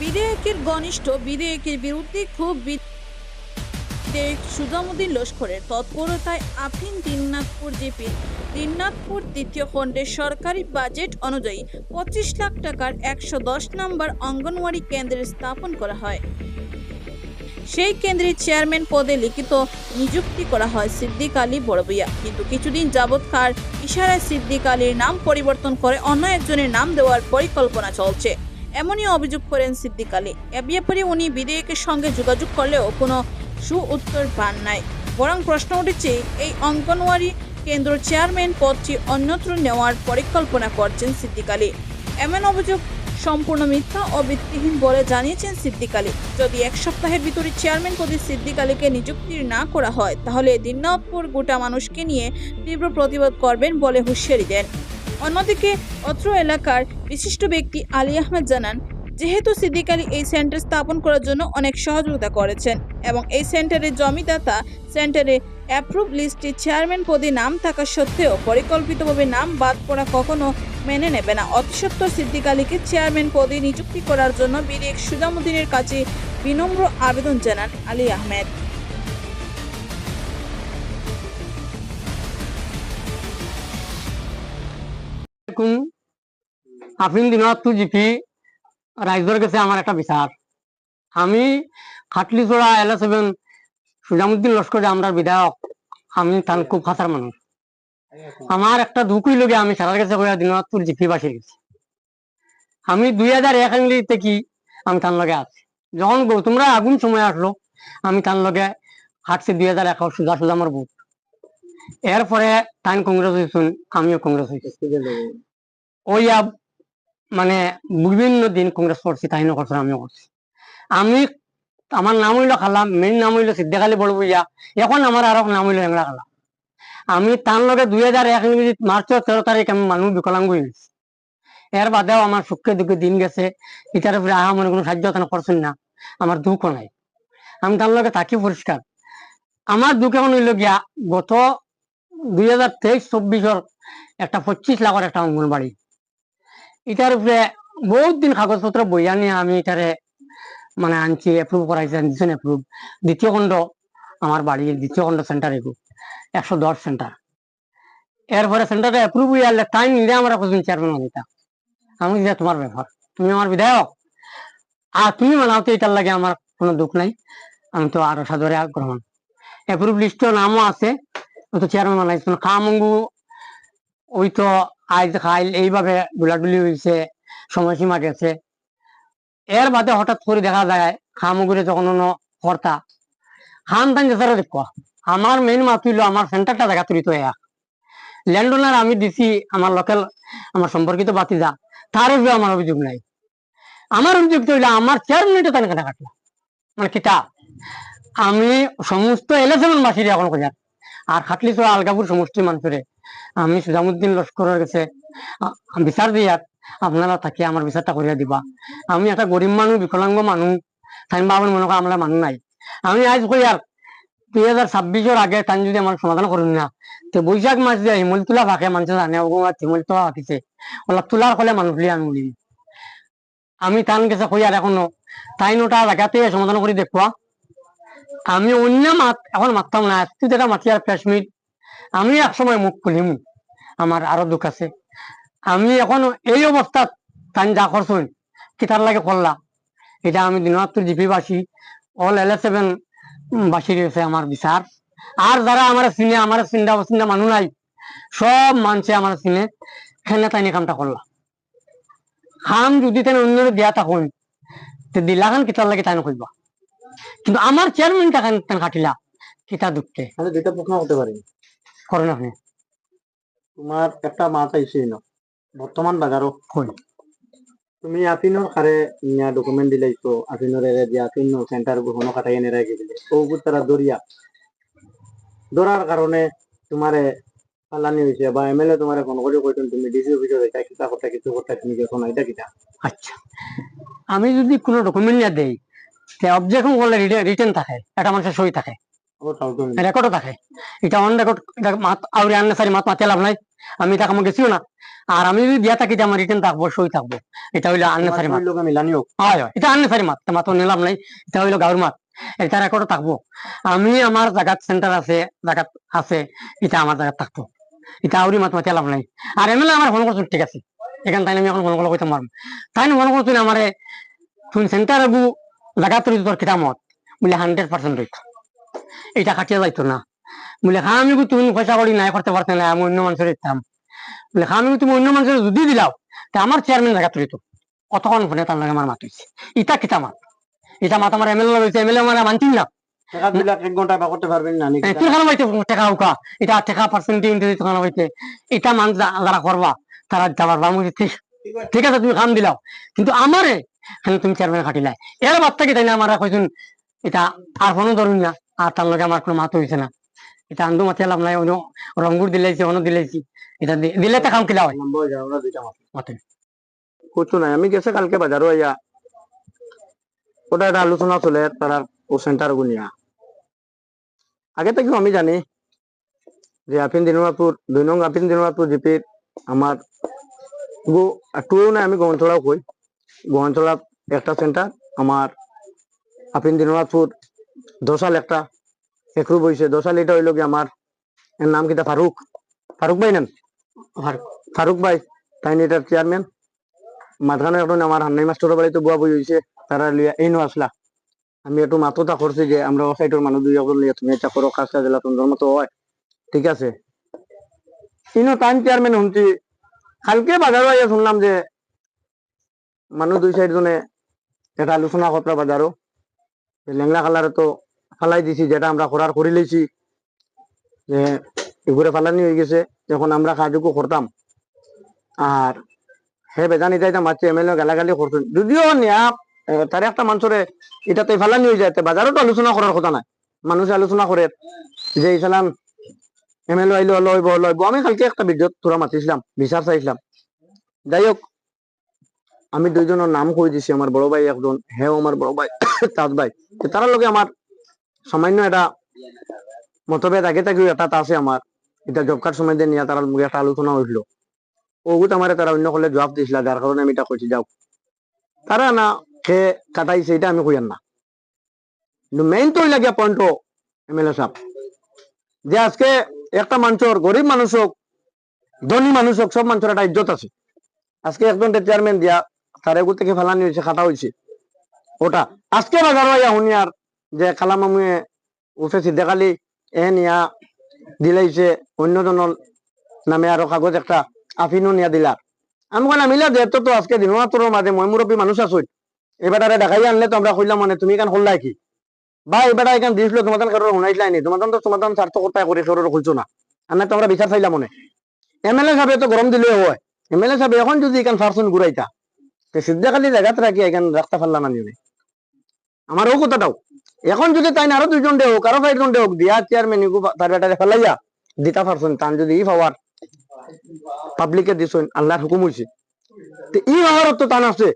বিধেয়কের ঘনিষ্ঠ বিধেয়কের বিরুদ্ধে খুব বিধেয়ক সুজামুদ্দিন লস্করের তৎপরতায় আফিন দিননাথপুর জিপির দিননাথপুর দ্বিতীয় খণ্ডের সরকারি বাজেট অনুযায়ী পঁচিশ লাখ টাকার একশো দশ নম্বর অঙ্গনওয়াড়ি কেন্দ্রের স্থাপন করা হয়। সেই কেন্দ্রের চেয়ারম্যান পদে লিখিত নিযুক্তি করা হয় সিদ্দিক আলী বড়বইয়া। কিন্তু কিছুদিন যাবৎকার ইশারায় সিদ্দিক আলীর নাম পরিবর্তন করে অন্য একজনের নাম দেওয়ার পরিকল্পনা চলছে। এমনই অভিযোগ করেন সিদ্দিক আলী। এ ব্যাপারে উনি বিধেয়কের সঙ্গে যোগাযোগ করলেও কোনো সু উত্তর পান নাই। বরং প্রশ্ন উঠেছে, এই অঙ্গনওয়াড়ি কেন্দ্র চেয়ারম্যান পদটি অন্যত্র নেওয়ার পরিকল্পনা করছেন সিদ্দিক আলী। এমন অভিযোগ সম্পূর্ণ মিথ্যা ও ভিত্তিহীন বলে জানিয়েছেন সিদ্দিক আলী। যদি এক সপ্তাহের ভিতরে চেয়ারম্যান পদে সিদ্দিক আলীকে নিযুক্তি না করা হয়, তাহলে দিনাজপুর গোটা মানুষকে নিয়ে তীব্র প্রতিবাদ করবেন বলে হুঁশিয়ারি দেন। অন্যদিকে অত্র এলাকার বিশিষ্ট ব্যক্তি আলী আহমেদ জানান, যেহেতু সিদ্দিক আলী এই সেন্টার স্থাপন করার জন্য অনেক সহযোগিতা করেছেন এবং এই সেন্টারের জমিদাতা সেন্টারে অ্যাপ্রুভ লিস্টে চেয়ারম্যান পদে নাম থাকা সত্ত্বেও পরিকল্পিতভাবে নাম বাদ পড়া কখনো মেনে নেবে না। অতিসত্বর সিদ্দিক আলীকে চেয়ারম্যান পদে নিযুক্তি করার জন্য বিরেক সুজামুদ্দিনের কাছে বিনম্র আবেদন জানান আলী আহমেদ। আলাইকুম আফিন দিনাজপুর জিপি রাইজর কাছে আমার একটা বিচার আমি খাটলিচড়া সুজামুদ্দিন লস্কর বিধায়ক, আমি খুব খাসার মানুষ আমার একটা আমি সারার কাছে কইয়া দিনাজপুর জিপি বাসির গেছি। আমি দুই হাজার এক আংলি থেকে আমি তার লগে আছি। যখন তোমরা আগুন সময় আসলো আমি তার লগে হাঁটছি দুই হাজার একাশ সুজা সুজা আমার বুথ এরপরে তাই কংগ্রেস হয়েছেন আমিও কংগ্রেস হয়েছি ওই আব- মানে বিভিন্ন দিন কংগ্রেস করছি তাই না করছে, আমিও করছি। আমি, আমার নাম হইল খালাম মেন নাম হইল সিদ্দিক আলী বড় বুঝা এখন আমার আরও নাম হইল এংলা খালা আমি তার লগে দুই হাজার এক মার্চের তেরো তারিখ আমি মানুষ বিকলাঙ্গ হয়ে গেছি। এর বাদেও আমার সুখে দুঃখে দিন গেছে এটার উপরে আহা, মনে কোনো সাহায্য তেন করছেন না, আমার দুঃখ নাই। আমি তার লগে থাকি পরিষ্কার। আমার দুঃখ এখন হইল গিয়া, গত দুই হাজার তেইশ, চব্বিশের একটা পঁচিশ লাখের একটা অঙ্গনবাড়ি। এটার উপরে বহুত দিন কাগজপত্র বইয়া নিয়ে আমি এটারে মানে আনছি এপ্রুভ করাইছি দিচ্ছেন এপ্রুভ দ্বিতীয় খণ্ড আমার বাড়ির দ্বিতীয় খণ্ড সেন্টার এগু, একশো দশ সেন্টার এরপরে সেন্টারে এপ্রুভ হয়ে আসলে টাইম নিজে আমার কোথাও চেয়ারম্যান অনিতা আমি যে তোমার ব্যাপার, তুমি আমার বিধায়ক। আর তুমি মানাও তো এটার লাগে আমার কোনো দুঃখ নাই, আমি তো আরও সাদরে গ্রহণ এপ্রুভ লিস্টের নামও আছে। তো চেয়ারম্যান বানাইছে খামঙ্গু, ওই তো আজ খাইল, এইভাবে ডুলাডুলি হয়েছে সময়সীমা গেছে। এর বাদে হঠাৎ করে দেখা যায় খামগুড়ি যখন কর্তা, খান তান যেতে দেখো, আমার মেইন মাত হইল, আমার সেন্টারটা দেখা তুলিত এক ল্যান্ড ওনার আমি দিছি, আমার লোকাল আমার সম্পর্কিত বাতিজা তার উপরে আমার অভিযোগ নাই। আমার অভিযোগ হইল, আমার চেয়ারম্যানটা তার কাটা কাটলা। মানে কিতা? আমি সমস্ত এলাসেমন বাসির এখন কোথায় আর খাটলি তো আলগাপুর সমষ্টির মানুষের আমি সুজামুদ্দিন লস্করের কাছে বিচার দিয়া আপনারা থাকি আমার বিচারটা করিয়া দিবা। আমি একটা গরিব মানুষ বিকলাঙ্গ মানুষ তাই বাবার মনে করেন আমরা মানুষ নাই। আমি আজ কই আর দুই হাজার ছাব্বিশের আগে তাই যদি আমার সমাধান করুন না তো বৈশাখ মাস দিয়ে হিমল তুলা ফাঁকে মানুষ জানে হিমল তোলা ফাঁকিছে ওলা তোলার ফলে মানুষ লিয়ে উড়ি আমি তান গেছে কই আর এখনও তাই নোটা জায়গাতে সমাধান করে দেখুয়া আমি অন্য মাত, এখন মারতাম না, তুই যেটা মাতি আর কাশ্মীর, আমি একসময় মুখ খুলিম, আমার আরও দুঃখ আছে। আমি এখন এই অবস্থা তান যা করছুন কিতার লাগে করলা? এটা আমি দিনাজপুর জিপি বাসী, অল এল সেভেন বাসী রয়েছে আমার বিচার আর যারা আমার চিনে আমার চিন্তা চিন্তা মানুষ নাই সব মানছে আমার চিনে এখানে তাই কামটা করলা খাম যদি তাই অন্য দিয়া থাকুন দিলা খান কিতার লাগে তাই নকইবা কিন্তু আমার চেয়ারম্যানটা খান তান কাটিলা? কিতা দুঃখে আমি দুইটা প্রশ্ন করতে পারি। করেন আপনি। তোমার একটা মাথা ইস্যু ন বর্তমান বাজারও কই তুমি আপিনৰ খাৰে নিয়া ডকুমেণ্ট দিলাইছো চেণ্টাৰ গ্ৰহণ কাটাই নেৰাই দিলে। তারা দরিয়া দরার কারণে তোমারে ফালানি হয়েছে বা এম এল এ তোমারে ফোন করে কইতেন তুমি ডিসি অফিসে যাইতা কিতা কথা কিছু কথা তুমি না এটা কিতা? আচ্ছা। আমি যদি কোনো ডকুমেন্ট না দেই অবজেকশন করলে রিটার্ন থাকে একটা মানুষের সই থাকে। রেকর্ডও থাকে। এটা অন রেকর্ড মাত আউরে আনলে সারি মাত মাতে লাভ নাই। আমি তাকে আমার গেছিও না। আর আমি যদি দিয়া থাকি যে আমার রিটার্ন থাকব সই থাকব এটা হইল আনলে সারি মাত। হয় হয় এটা আনলে সারি মাত। মাত নিলাম নাই। এটা হইল গাঁর মাত। এটা রেকর্ডও থাকব। আমি আমার জায়গাত সেন্টার আছে জায়গাত আছে এটা আমার জায়গাত থাকব। এটা আউরি মাত মাতে লাভ নাই। আর এমএলএ আমার ফোন করছ ঠিক আছে। এখান তাই আমি এখন ফোন করলে কইতে মারম তাই ফোন করছ আমারে তুমি সেন্টার আগু জায়গাত রইতো তোর কিতা মত বলে হান্ড্রেড পার্সেন্ট রইতো এটা কাটিয়ে যাইতো না। বলে হ্যাঁ আমি তুমি পয়সা করি নাই করতে পারতে না আমি অন্য মানুষের দিতাম বলে হ্যাঁ আমি তুমি অন্য মানুষের যদি দিলাও তা আমার চেয়ারম্যান কতক্ষণ ফোনে তার লাগে আমার মাত হয়েছে ইটা এটা মাত আমার এমএলএ রয়েছে এমএলএ আমার মানছি না। মান ঠিক আছে। তুমি কাম দিলাও। কিন্তু আমারে খালি তুমি চেয়ারম্যান খাটিলাই এর বাদ থেকে তাই না আমার কইছুন, এটা আর কোনো ধরুন না, আর তার লগে আমার কোনো মাত হইছে না। এটা আন্দু মাতে লাভ নাই, অন্য রঙ্গুর দিলাইছি, অন্য দিলাইছি। এটা দিলে তো কাম কিলা হয়। না মাতে নাই, আমি গেছে কালকে বাজারও আইয়া। ওটা একটা আলোচনা চলে, তারা ও সেন্টার গুনিয়া আগে থেকেও আমি জানি যে আপিন দিনরাপুর দুই নং আপিন দিনরাপুর জিপির আমার গো টুও নাই, আমি গহনছড়াও কই। গহনছড়া একটা সেন্টার আমার আপিন দিনরাপুর দশাল একটা একরু বইছে দশাল এটা হইল কি আমার এর নাম কিটা ফারুক। ফারুক ভাই নেন? ফারুক। ভাই তাই এটার চেয়ারম্যান মাঝখানে এখন আমার হান্নাই মাস্টার বাড়িতে বুয়া বই হয়েছে তারা লিয়া এই আসলা। আমি একটু মাথা করছি যে আমরা ও সাইডের মানুষ দুই এখন লিয়া তুমি এটা করো কাজটা দিলা তোমার মতো হয়। ঠিক আছে? ইনো টাইম চেয়ারম্যান শুনছি কালকে বাজারও আইয়া শুনলাম যে মানুষ দুই সাইড জনে এটা আলোচনা করতে বাজারও লেংলা কালারে তো ফালাই দিছি যেটা আমরা করার করে লইছি যে এগুলো ফালানি হয়ে গেছে এখন আমরা কাজকু করতাম আর হে বেদানি যাইতাম মারছে এমএলএ গালাগালি করছেন যদিও নিয়া এ, তার একটা মানুষের এটাতে ফালানি হয়ে যায় বাজারও তো আলোচনা করার কথা নাই। মানুষ আলোচনা করে যে ইসলাম এমএলএ আইলো লইব লইব আমি কালকে একটা ভিডিও তোরা মাতিছিলাম বিচার চাইছিলাম। যাই হোক আমি দুইজনের নাম কই দিছি, আমার বড় ভাই একজন, হেও আমার বড় ভাই, তাজ ভাই। তার লগে আমার সামান্য এটা মতভেদ আগে থেকেও এটা আছে আমার এটা জব কার্ড সময় নিয়ে তারা মুখে একটা আলোচনা হইছিল ওগুত আমার তারা অন্য করলে জবাব দিছিল যার কারণে আমি এটা কইছি যাও তারা না খে কাটাইছে এটা আমি কইয়ার না কিন্তু মেইন তো লাগিয়া পয়েন্ট এমএলএ সাহেব যে আজকে একটা মানুষের গরিব মানুষ হোক ধনী মানুষ হোক সব মানুষের একটা ইজ্জত আছে। আজকে একজন চেয়ারম্যান দিয়া তার এগু থেকে ফেলানি হয়েছে, খাটা হয়েছে। ওটা। আজকে বাজার হইয়া হুনিয়ার যে কালামামুয়ে উঠে সিদ্ধাকালি এ নিয়া দিলাইছে অন্যজনের নামে আরও কাগজ একটা আফিনও নিয়া দিলা। আমি কোন মিলা যেহেতু তো আজকে দিন তোর মাঝে মই মুরব্বী মানুষ আছই। এবারে দেখাই আনলে তো আমরা কইলাম মানে তুমি কেন করলাই কি? বা এবারে এখান দিয়েছিল তোমাদের কারোর শুনাইছিলাই নি? তোমাদের তো, তোমাদের স্বার্থ কর্তায় করে, কারোর খুলছো না। না তোমরা বিচার চাইলাম মনে। এমএলএ সাহেব তো গরম দিলে হয়। এমএলএ সাহেব এখন যদি এখান ফারসুন ঘুরাইতা সিদ্ধাখালি জায়গাত রাখি এখান তান পাওয়ার আল্লাহর হুকুম হইছে তো ই হওয়ার তো টান আছে,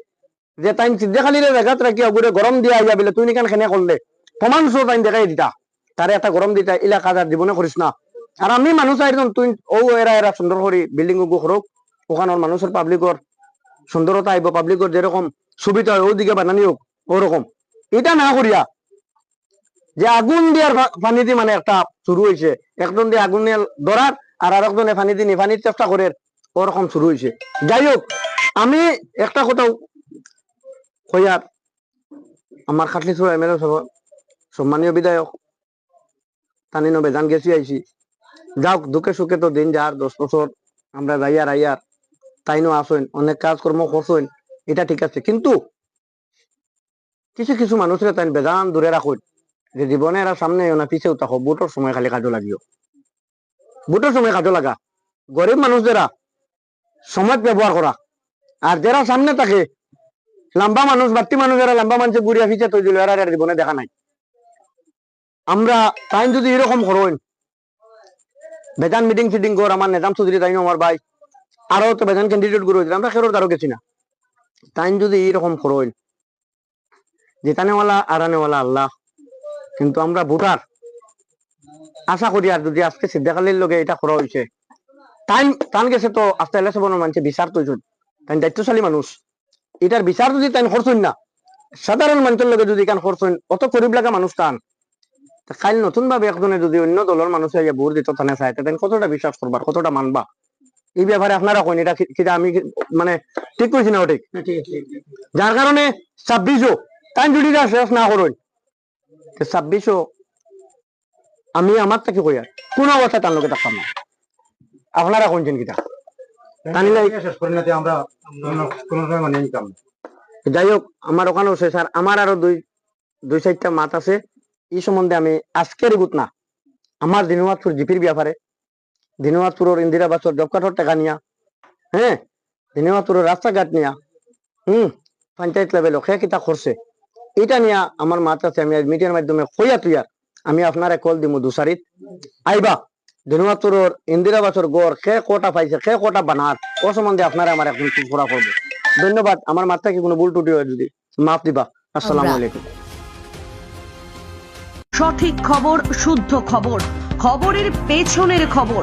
যে তাই সিদ্ধাখালিরে জায়গাত রাখি ওগুলো গরম দিয়া আইয়া বলে, তুই নিকান খেনে করলে প্রমাণ সহ তাই দেখাই দিতা। তারে একটা গরম দিতা ইলা কাজ আর জীবনে করিস না। আর আমি মানুষ আইজন তুই ও এরা এরা সুন্দর করি বিল্ডিং গু করুক ওখানের মানুষের পাবলিকর সুন্দরতা আইব পাবলিকর যেরকম সুবিধা হয়, ওদিকে বানানি হোক ওরকম এটা না করিয়া যে আগুন দিয়ার ফা- পানি দিয়ে মানে একটা শুরু হয়েছে একজন দিয়ে আগুন নিয়ে ধরার আর আরেকজনে পানি দিয়ে নিফানির চেষ্টা করে ওরকম শুরু হয়েছে যাই হোক আমি একটা কথা কইয়ার আমার খাটলি চুরা এমএলএ সম্মানীয় বিধায়ক তানিনো বেজান গেছি আইছি। যাওক, দুঃখে সুখে তো দিন যার দশ বছর আমরা যাইয়ার আইয়ার তাইনো আসেন, অনেক কাজকর্ম করছেন, এটা ঠিক আছে। কিন্তু কিছু কিছু মানুষের তাই বেজান দূরে রাখুন, যে জীবনে এরা সামনে না পিছেও থাকো বুটোর সময় খালি কাজও লাগিও। বুটোর সময় কাজও লাগা। গরিব মানুষ যারা সময় ব্যবহার করা, আর যারা সামনে থাকে, লম্বা মানুষ বাত্তি মানুষ যারা, লম্বা মানুষে ঘুরিয়া ফিচে তৈরি এরা জীবনে দেখা নাই। আমরা তাই যদি এরকম করেন, বেজান মিটিং ফিটিং কর, আমার নেজাম চৌধুরী তাই আমার ভাই আরও তো বেজান ক্যান্ডিডেটগুলো হয়েছিল আমরা খেরোর দ্বারও গেছি না। তাই যদি এরকম করেন জেতানেওয়ালা আরানেওয়ালা আল্লাহ, কিন্তু আমরা ভোটার। আশা করি আর যদি আজকে সিদ্ধাকালের লগে এটা করা হয়েছে টাইম টান গেছে তো আস্তে এলাসে বনো মানছে বিচার তৈছুন তাই দায়িত্বশালী মানুষ। এটার বিচার যদি তাই করছেন না সাধারণ মানুষের লগে যদি কান করছেন অত গরিব লাগা মানুষ টান। তা কাল নতুন ভাবে একজনে যদি অন্য দলের মানুষ ভোট দিত থানে চাই কতটা বিশ্বাস করবার কতটা মানবা? এই ব্যাপারে আপনারা কইন এটা কিটা আমি মানে ঠিক কইছি না ঠিক? যার কারণে ছাব্বিশও যদি এটা শেষ না করুন ছাব্বিশও আমি আমার থেকে কই আর? কোন অবস্থায় তার লোকে থাকতাম না আপনারা কোনছেন কিটা টানি লাই শেষ না যে আমরা কোনো সময় মানে নিতাম যাই হোক আমার ওখানেও শেষ আর আমার আরও দুই দুই চারটা মাত আছে। এই সম্বন্ধে আমি আজকের গুত না আমার দিনবাদপুর জিপির ব্যাপারে দিনবাদপুরের ইন্দিরা বাসর জবকাঠর টাকা নিয়া হ্যাঁ? দিনবাদপুরের রাস্তাঘাট নিয়া হুম? পঞ্চায়েত লেভেল সে কিতা করছে এটা নিয়া আমার মাত আছে আমি মিডিয়ার মাধ্যমে কইয়া তুইয়া আমি আপনারা কল দিমু দুসারিত। আইবা দিনবাদপুরের ইন্দিরা বাসর গড় সে কটা পাইছে সে কটা বানার। ও সম্বন্ধে আপনারা আমার এখন পুরা করব ধন্যবাদ আমার মাথা কি কোনো ভুল টুটি হয় যদি? মাফ দিবা। আসসালামু আলাইকুম। সঠিক খবর শুদ্ধ খবর খবরের পেছনের খবর।